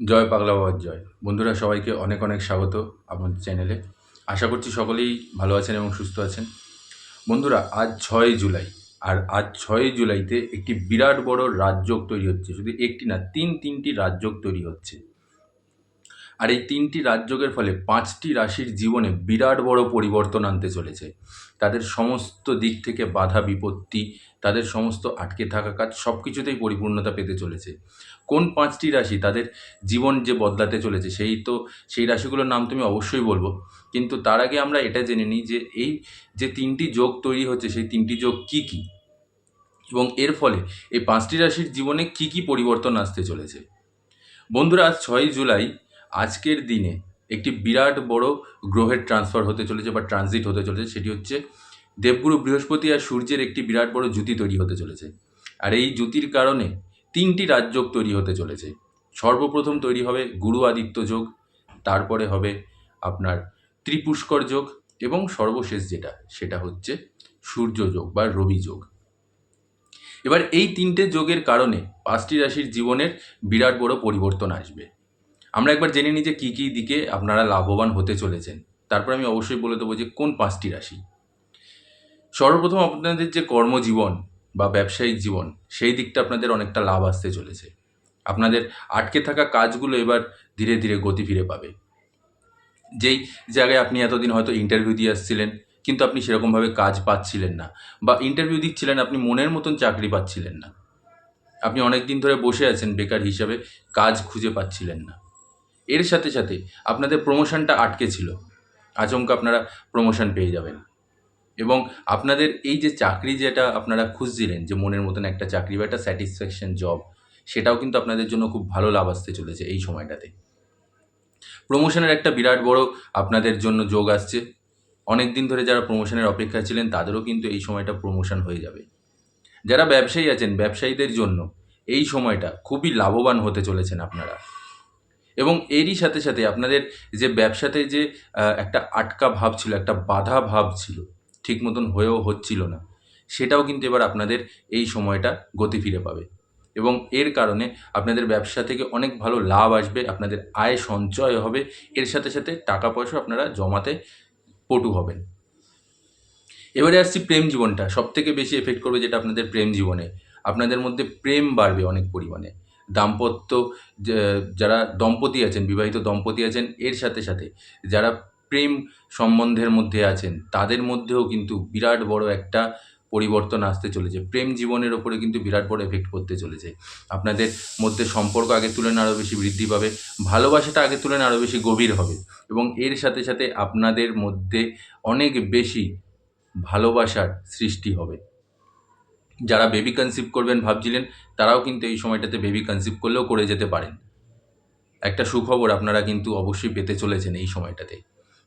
জয় পাগলা বাবার জয়। বন্ধুরা, সবাইকে অনেক অনেক স্বাগত আপনাদের চ্যানেলে। আশা করছি সকলেই ভালো আছেন এবং সুস্থ আছেন। বন্ধুরা, আজ ছয় জুলাই। আর আজ ছয় জুলাইতে একটি বিরাট বড় রাজযোগ তৈরি হচ্ছে। শুধু একটি না, তিন তিনটি রাজযোগ তৈরি হচ্ছে। আর এই তিনটি রাজযোগের ফলে পাঁচটি রাশির জীবনে বিরাট বড় পরিবর্তন আনতে চলেছে। তাদের সমস্ত দিক থেকে বাধা বিপত্তি, তাদের সমস্ত আটকে থাকা কাজ সব কিছুতেই পরিপূর্ণতা পেতে চলেছে। কোন পাঁচটি রাশি তাদের জীবন যে বদলাতে চলেছে সেই তো, সেই রাশিগুলোর নাম তুমি অবশ্যই বলব। কিন্তু তার আগে আমরা এটা জেনে নিই যে এই যে তিনটি যোগ তৈরি হচ্ছে সেই তিনটি যোগ কি কি? এবং এর ফলে এই পাঁচটি রাশির জীবনে কি কি পরিবর্তন আসতে চলেছে? বন্ধুরা, আজ ছয়ই জুলাই আজকের দিনে একটি বিরাট বড় গ্রহের ট্রান্সফার হতে চলেছে বা ট্রানজিট হতে চলেছে, সেটি হচ্ছে দেবগুরু বৃহস্পতি আর সূর্যের একটি বিরাট বড় জ্যোতি তৈরি হতে চলেছে। আর এই জ্যোতির কারণে তিনটি রাজযোগ তৈরি হতে চলেছে। সর্বপ্রথম তৈরি হবে গুরু আদিত্য যোগ, তারপরে হবে আপনার ত্রিপুষ্কর যোগ এবং সর্বশেষ যেটা, সেটা হচ্ছে সূর্য যোগ বা রবি যোগ। এবার এই তিনটে যোগের কারণে পাঁচটি রাশির জীবনের বিরাট বড় পরিবর্তন আসবে। আমরা একবার জেনে নিই যে কী কী দিকে আপনারা লাভবান হতে চলেছেন। তারপর আমি অবশ্যই বলে দেবো যে কোন পাঁচটি রাশি। সর্বপ্রথম আপনাদের যে কর্মজীবন বা ব্যবসায়িক জীবন, সেই দিকটা আপনাদের অনেকটা লাভ আসতে চলেছে। আপনাদের আটকে থাকা কাজগুলো এবার ধীরে ধীরে গতি ফিরে পাবে। যেই জায়গায় আপনি এতদিন হয়তো ইন্টারভিউ দিয়ে আসছিলেন, কিন্তু আপনি সেরকমভাবে কাজ পাচ্ছিলেন না বা ইন্টারভিউ দিচ্ছিলেন, আপনি মনের মতন চাকরি পাচ্ছিলেন না। আপনি অনেক দিন ধরে বসে আছেন, বেকার হিসাবে কাজ খুঁজে পাচ্ছিলেন না। এর সাথে সাথে আপনাদের প্রমোশনটা আটকে ছিল। আচমকা আপনারা প্রমোশন পেয়ে যাবেন। এবং আপনাদের এই যে চাকরি যেটা আপনারা খুঁজছিলেন, যে মনের মতন একটা চাকরি বা একটা স্যাটিসফ্যাকশন জব সেটাও কিন্তু আপনাদের জন্য খুব ভালো লাভ আসতে চলেছে এই সময়টাতে। প্রমোশনের একটা বিরাট বড় আপনাদের জন্য যোগ আসছে। অনেক দিন ধরে যারা প্রমোশনের অপেক্ষায় ছিলেন, তাদেরও কিন্তু এই সময়টা প্রমোশন হয়ে যাবে। যারা ব্যবসায়ী আছেন, ব্যবসায়ীদের জন্য এই সময়টা খুবই লাভবান হতে চলেছেন আপনারা। এবং এরই সাথে সাথে আপনাদের যে ব্যবসাতে যে একটা আটকা ভাব ছিল, একটা বাধা ভাব ছিল, ঠিক মতন হয়েও হচ্ছিল না, সেটাও কিন্তু এবার আপনাদের এই সময়টা গতি ফিরে পাবে। এবং এর কারণে আপনাদের ব্যবসা থেকে অনেক ভালো লাভ আসবে, আপনাদের আয় সঞ্চয় হবে, এর সাথে সাথে টাকা পয়সা আপনারা জমাতে পটু হবেন। এবারে আসছি প্রেম জীবনটা সব থেকে বেশি এফেক্ট করবে যেটা আপনাদের প্রেম জীবনে, আপনাদের মধ্যে প্রেম বাড়বে অনেক পরিমাণে। দাম্পত্য যারা দম্পতি আছেন, বিবাহিত দম্পতি আছেন, এর সাথে সাথে যারা প্রেম সম্বন্ধের মধ্যে আছেন, তাদের মধ্যেও কিন্তু বিরাট বড় একটা পরিবর্তন আসতে চলেছে। প্রেম জীবনের ওপরে কিন্তু বিরাট বড় এফেক্ট করতে চলেছে। আপনাদের মধ্যে সম্পর্ক আগের তুলনায় আরও বেশি বৃদ্ধি পাবে, ভালোবাসাটা আগের তুলনায় আরও বেশি গভীর হবে এবং এর সাথে সাথে আপনাদের মধ্যে অনেক বেশি ভালোবাসার সৃষ্টি হবে। যারা বেবি কনসিভ করবেন ভাবছিলেন, তারাও কিন্তু এই সময়টাতে বেবি কনসিভ করলেও করে যেতে পারেন। একটা সুখবর আপনারা কিন্তু অবশ্যই পেতে চলেছেন এই সময়টাতে।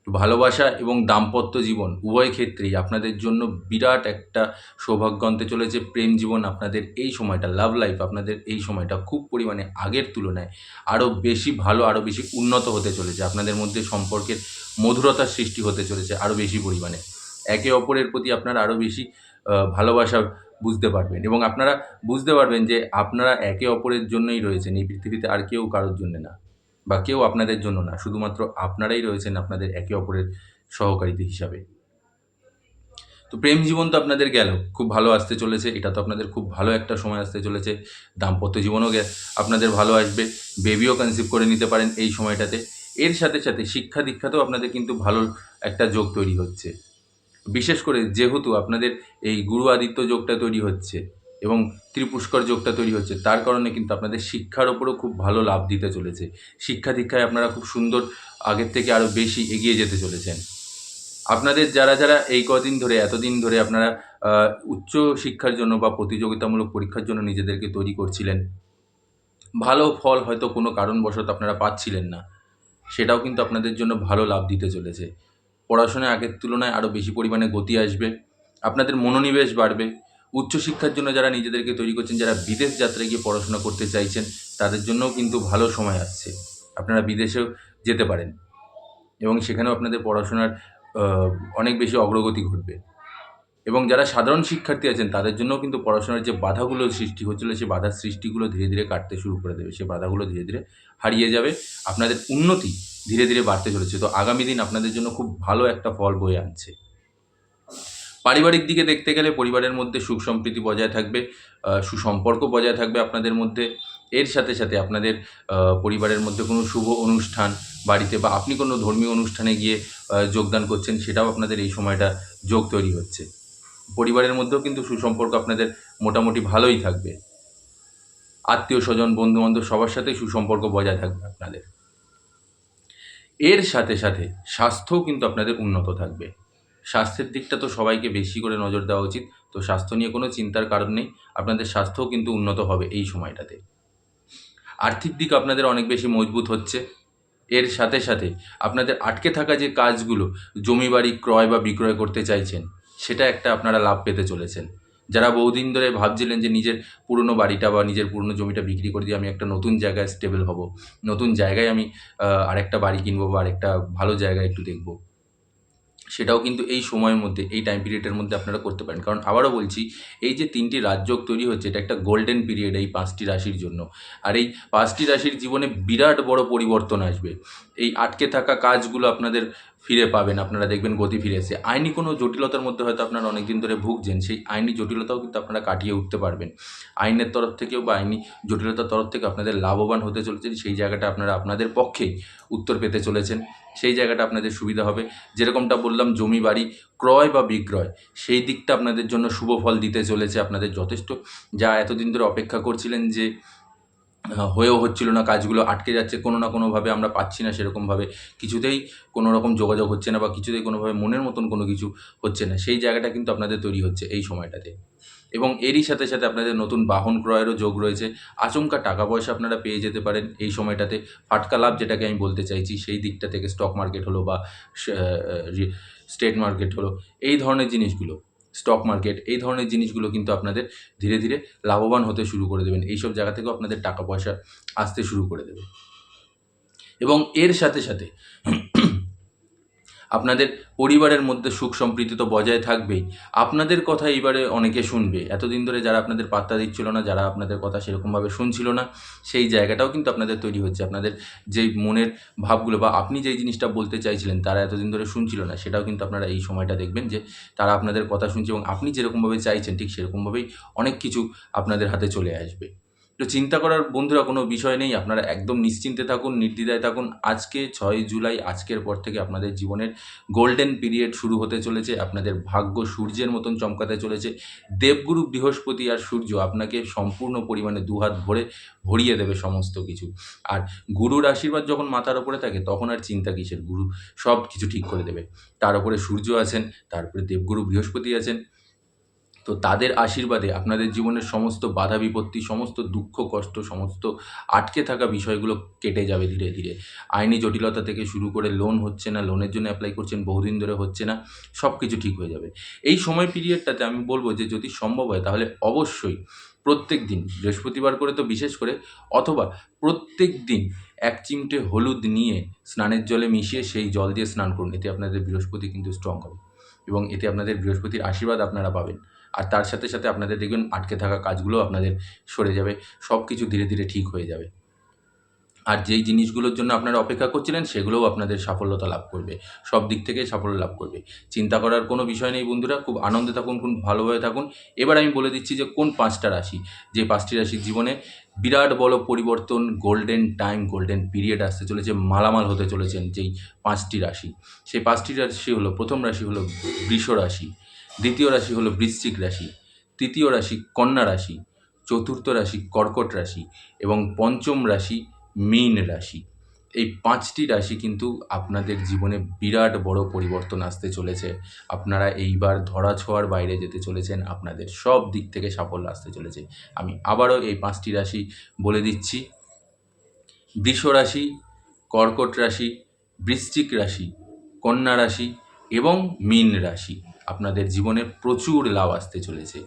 ভালোবাসা এবং দাম্পত্য জীবন উভয় ক্ষেত্রেই আপনাদের জন্য বিরাট একটা সৌভাগ্য আনতে চলেছে। প্রেম জীবন আপনাদের এই সময়টা লাভ লাইফ আপনাদের এই সময়টা খুব পরিমাণে আগের তুলনায় আরও বেশি ভালো, আরও বেশি উন্নত হতে চলেছে। আপনাদের মধ্যে সম্পর্কের মধুরতার সৃষ্টি হতে চলেছে আরও বেশি পরিমাণে। একে অপরের প্রতি আপনারা আরও বেশি ভালোবাসা বুঝতে পারবেন। এবং আপনারা বুঝতে পারবেন যে আপনারা একে অপরের জন্যই রয়েছেন। এই পৃথিবীতে আর কেউ কারোর জন্য না বা কেউ আপনাদের জন্য না, শুধুমাত্র আপনারাই রয়েছেন আপনাদের একে অপরের সহকারীতে হিসাবে। তো প্রেম জীবন তো আপনাদের গেল, খুব ভালো আসতে চলেছে, এটা তো আপনাদের খুব ভালো একটা সময় আসতে চলেছে, দাম্পত্য জীবনও গে, আপনাদের ভালো আসবে বেবিও কনসিভ করে নিতে পারেন এই সময়টাতে। এর সাথে সাথে শিক্ষা দীক্ষাতেও আপনাদের কিন্তু ভালো একটা যোগ তৈরি হচ্ছে। বিশেষ করে যেহেতু আপনাদের এই গুরু আদিত্য যোগটা তৈরি হচ্ছে এবং ত্রিপুষ্কর যোগটা তৈরি হচ্ছে, তার কারণে কিন্তু আপনাদের শিক্ষার ওপরও খুব ভালো লাভ দিতে চলেছে। শিক্ষা দীক্ষায় আপনারা খুব সুন্দর আগের থেকে আরও বেশি এগিয়ে যেতে চলেছেন। আপনাদের যারা যারা এই কদিন ধরে, এতদিন ধরে আপনারা উচ্চ শিক্ষার জন্য বা প্রতিযোগিতামূলক পরীক্ষার জন্য নিজেদেরকে তৈরি করছিলেন, ভালো ফল হয়তো কোনো কারণবশত আপনারা পাচ্ছিলেন না। সেটাও কিন্তু আপনাদের জন্য ভালো লাভ দিতে চলেছে। পড়াশোনায় আগের তুলনায় আরও বেশি পরিমাণে গতি আসবে। আপনাদের মনোনিবেশ বাড়বে। উচ্চশিক্ষার জন্য যারা নিজেদেরকে তৈরি করছেন, যারা বিদেশ যাত্রায় গিয়ে পড়াশোনা করতে চাইছেন, তাদের জন্যও কিন্তু ভালো সময় আসছে। আপনারা বিদেশেও যেতে পারেন এবং সেখানেও আপনাদের পড়াশোনার অনেক বেশি অগ্রগতি ঘটবে। এবং যারা সাধারণ শিক্ষার্থী আছেন, তাদের জন্যও কিন্তু পড়াশোনার যে বাধাগুলো সৃষ্টি হচ্ছিল, সেই বাধার সৃষ্টিগুলো ধীরে ধীরে কাটতে শুরু করে দেবে। সেই বাধাগুলো ধীরে ধীরে হারিয়ে যাবে। আপনাদের উন্নতি ধীরে ধীরে বাড়তে চলেছে। তো আগামী দিন আপনাদের জন্য খুব ভালো একটা ফল বয়ে আনছে। পারিবারিক দিকে দেখতে গেলে পরিবারের মধ্যে সুখ সম্প্রীতি বজায় থাকবে সুসম্পর্ক বজায় থাকবে আপনাদের মধ্যে। এর সাথে সাথে আপনাদের পরিবারের মধ্যে কোনো শুভ অনুষ্ঠান, বাড়িতে বা আপনি কোনো ধর্মীয় অনুষ্ঠানে গিয়ে যোগদান করছেন, সেটাও আপনাদের এই সময়টা যোগ তৈরি হচ্ছে। পরিবারের মধ্যেও কিন্তু সুসম্পর্ক আপনাদের মোটামুটি ভালোই থাকবে। আত্মীয় স্বজন বন্ধু বান্ধব সবার সাথে সুসম্পর্ক বজায় থাকবে আপনাদের। এর সাথে সাথে স্বাস্থ্যও কিন্তু আপনাদের উন্নত থাকবে। স্বাস্থ্যের দিকটা তো সবাইকে বেশি করে নজর দেওয়া উচিত, তো স্বাস্থ্য নিয়ে কোনো চিন্তার কারণ নেই, আপনাদের স্বাস্থ্যও কিন্তু উন্নত হবে এই সময়টাতে। আর্থিক দিক আপনাদের অনেক বেশি মজবুত হচ্ছে। এর সাথে সাথে আপনাদের আটকে থাকা যে কাজগুলো জমি বাড়ি ক্রয় বা বিক্রয় করতে চাইছেন, সেটা একটা আপনারা লাভ পেতে চলেছেন। যারা বহুদিন ধরে ভাবছিলেন যে নিজের পুরনো বাড়িটা বা নিজের পুরনো জমিটা বিক্রি করে দিয়ে আমি একটা নতুন জায়গায় স্টেবল হব, নতুন জায়গায় আমি আরেকটা বাড়ি কিনবো বা আরেকটা ভালো জায়গায় একটু দেখব। সেটাও কিন্তু এই সময়ের মধ্যে, এই টাইম পিরিয়ডের মধ্যে আপনারা করতে পারেন। কারণ আবারও বলছি, এই যে তিনটি রাজযোগ তৈরি হচ্ছে, এটা একটা গোল্ডেন পিরিয়ড এই পাঁচটি রাশির জন্য। আর এই পাঁচটি রাশির জীবনে বিরাট বড় পরিবর্তন আসবে। এই আটকে থাকা কাজগুলো আপনাদের ফিরে পাবেন, আপনারা দেখবেন গতি ফিরে এসে আইনি কোনো জটিলতার মধ্যে হয়তো আপনারা অনেকদিন ধরে ভুগছেন, সেই আইনি জটিলতাও কিন্তু আপনারা কাটিয়ে উঠতে পারবেন। আইনের তরফ থেকেও বা আইনি জটিলতার তরফ থেকে আপনাদের লাভবান হতে চলেছেন, সেই জায়গাটা আপনারা আপনাদের পক্ষেই উত্তর পেতে চলেছেন। সেই জায়গাটা আপনাদের সুবিধা হবে। যেরকমটা বললাম, জমি বাড়ি, ক্রয় বা বিক্রয়, সেই দিকটা আপনাদের জন্য শুভ ফল দিতে চলেছে আপনাদের যথেষ্ট। যা এতদিন ধরে অপেক্ষা করছিলেন যে হয়েও হচ্ছিল না, কাজগুলো আটকে যাচ্ছে, কোনো না কোনোভাবে আমরা পাচ্ছি না সেরকমভাবে। কিছুতেই কোনো রকম যোগাযোগ হচ্ছে না বা কিছুতেই কোনোভাবে মনের মতন কোনো কিছু হচ্ছে না। সেই জায়গাটা কিন্তু আপনাদের তৈরি হচ্ছে এই সময়টাতে। এবং এরই সাথে সাথে আপনাদের নতুন বাহন ক্রয়েরও যোগ রয়েছে। আচমকা টাকা পয়সা আপনারা পেয়ে যেতে পারেন এই সময়টাতে। ফাটকা লাভ যেটাকে আমি বলতে চাইছি, সেই দিকটা থেকে স্টক মার্কেট হলো বা স্টেট মার্কেট হলো। এই ধরনের জিনিসগুলো স্টক মার্কেট এই ধরনের জিনিসগুলো কিন্তু আপনাদের ধীরে ধীরে লাভবান হতে শুরু করে দেবেন। এইসব জায়গা থেকেও আপনাদের টাকা পয়সা আসতে শুরু করে দেবে। এবং এর সাথে সাথে আপনাদের পরিবারের মধ্যে সুখ সম্প্রীতি তো বজায় থাকবেই। আপনাদের কথা এইবারে অনেকে শুনবে। এতদিন ধরে যারা আপনাদের পাত্তা দিচ্ছিল না, যারা আপনাদের কথা সেরকমভাবে শুনছিল না, সেই জায়গাটাও কিন্তু আপনাদের তৈরি হচ্ছে। আপনাদের যেই মনের ভাবগুলো বা আপনি যেই জিনিসটা বলতে চাইছিলেন, তারা এতদিন ধরে শুনছিল না। সেটাও কিন্তু আপনারা এই সময়টা দেখবেন যে তারা আপনাদের কথা শুনছে এবং আপনি যেরকমভাবে চাইছেন, ঠিক সেরকমভাবেই অনেক কিছু আপনাদের হাতে চলে আসবে। তো চিন্তা করার বন্ধুরা কোনো বিষয় নেই, আপনারা একদম নিশ্চিন্তে থাকুন, নির্দ্বিধায় থাকুন। আজকে ছয় জুলাই, আজকের পর থেকে আপনাদের জীবনের গোল্ডেন পিরিয়ড শুরু হতে চলেছে। আপনাদের ভাগ্য সূর্যের মতন চমকাতে চলেছে। দেবগুরু, বৃহস্পতি আর সূর্য আপনাকে সম্পূর্ণ পরিমাণে দুহাত ভরে ভরিয়ে দেবে সমস্ত কিছু। আর গুরুর আশীর্বাদ যখন মাথার ওপরে থাকে, তখন আর চিন্তা কিসের? গুরু সব কিছু ঠিক করে দেবে। তার উপরে সূর্য আছেন তারপরে দেবগুরু, বৃহস্পতি আছেন। তো তাদের আশীর্বাদে আপনাদের জীবনের সমস্ত বাধা বিপত্তি, সমস্ত দুঃখ, কষ্ট, সমস্ত আটকে থাকা বিষয়গুলো কেটে যাবে ধীরে ধীরে। আইনি জটিলতা থেকে শুরু করে লোন হচ্ছে না লোনের জন্য অ্যাপ্লাই করছেন, বহুদিন ধরে হচ্ছে না সব কিছু ঠিক হয়ে যাবে। এই সময় পিরিয়ডটাতে আমি বলব যে যদি সম্ভব হয় তাহলে অবশ্যই প্রত্যেক দিন, বৃহস্পতিবার করে তো বিশেষ করে, অথবা প্রত্যেক দিন এক চিমটে হলুদ নিয়ে স্নানের জলে মিশিয়ে সেই জল দিয়ে স্নান করুন, এতে আপনাদের বৃহস্পতি কিন্তু স্ট্রং হবে। এবং এতে আপনাদের বৃহস্পতির আশীর্বাদ আপনারা পাবেন। আর তার সাথে সাথে আপনাদের দেখবেন আটকে থাকা কাজগুলো আপনাদের সরে যাবে। সব কিছু ধীরে ধীরে ঠিক হয়ে যাবে। আর যেই জিনিসগুলোর জন্য আপনারা অপেক্ষা করছিলেন, সেগুলোও আপনাদের সাফল্যতা লাভ করবে। সব দিক থেকে সাফল্য লাভ করবে। চিন্তা করার কোনো বিষয় নেই বন্ধুরা, খুব আনন্দে থাকুন, খুব ভালোভাবে থাকুন। এবার আমি বলে দিচ্ছি যে, কোন পাঁচটা রাশি? যে পাঁচটি রাশির জীবনে বিরাট বড় পরিবর্তন গোল্ডেন টাইম গোল্ডেন পিরিয়ড আসতে চলেছে, মালামাল হতে চলেছেন যেই পাঁচটি রাশি। সেই পাঁচটি রাশি হলো, প্রথম রাশি হলো বৃষ রাশি, দ্বিতীয় রাশি হলো বৃশ্চিক রাশি, তৃতীয় রাশি কন্যা রাশি, চতুর্থ রাশি কর্কট রাশি এবং পঞ্চম রাশি মীন রাশি। এই পাঁচটি রাশি কিন্তু আপনাদের জীবনে বিরাট বড় পরিবর্তন আসতে চলেছে। আপনারা এইবার ধরা ছোঁয়ার বাইরে যেতে চলেছেন, আপনাদের সব দিক থেকে সাফল্য আসতে চলেছে। আমি আবারও এই পাঁচটি রাশি বলে দিচ্ছি। বৃষ রাশি, কর্কট রাশি, বৃশ্চিক রাশি, কন্যা রাশি এবং মীন রাশি। আপনাদের জীবনে প্রচুর লাভ আসতে চলেছে।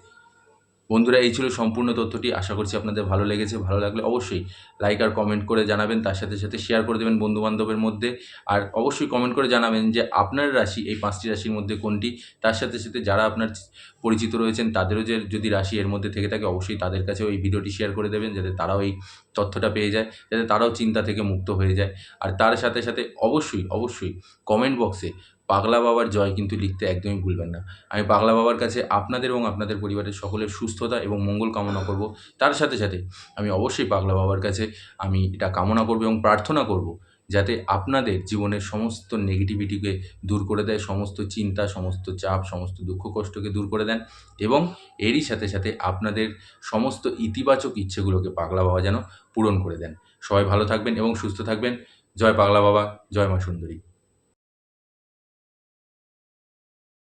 বন্ধুরা, এই ছিল সম্পূর্ণ তথ্যটি। আশা করছি আপনাদের ভালো লেগেছে। ভালো লাগলে অবশ্যই লাইক আর কমেন্ট করে জানাবেন। তার সাথে সাথে শেয়ার করে দেবেন বন্ধুবান্ধবের মধ্যে। আর অবশ্যই কমেন্ট করে জানাবেন যে আপনার রাশি, এই পাঁচটি রাশির মধ্যে কোনটি? তার সাথে সাথে যারা আপনার পরিচিত রয়েছেন, তাদেরও যে যদি রাশি এর মধ্যে থেকে থাকে, অবশ্যই তাদের কাছে ওই ভিডিওটি শেয়ার করে দেবেন যাতে তারাও এই তথ্যটা পেয়ে যায়, যাতে তারাও চিন্তা থেকে মুক্ত হয়ে যায়। আর তার সাথে সাথে অবশ্যই অবশ্যই কমেন্ট বক্সে পাগলা বাবার জয় কিন্তু লিখতে একদমই ভুলবেন না। আমি পাগলা বাবার কাছে আপনাদের এবং আপনাদের পরিবারের সকলের সুস্থতা এবং মঙ্গল কামনা করব। তার সাথে সাথে আমি অবশ্যই পাগলা বাবার কাছে আমি এটা কামনা করব এবং প্রার্থনা করব যাতে আপনাদের জীবনের সমস্ত নেগেটিভিটিকে দূর করে দেয়, সমস্ত চিন্তা, সমস্ত চাপ, সমস্ত দুঃখ কষ্টকে দূর করে দেন এবং এরই সাথে সাথে আপনাদের সমস্ত ইতিবাচক ইচ্ছেগুলোকে পাগলা বাবা যেন পূরণ করে দেন। সবাই ভালো থাকবেন এবং সুস্থ থাকবেন। জয় পাগলা বাবা, জয় মা সুন্দরী।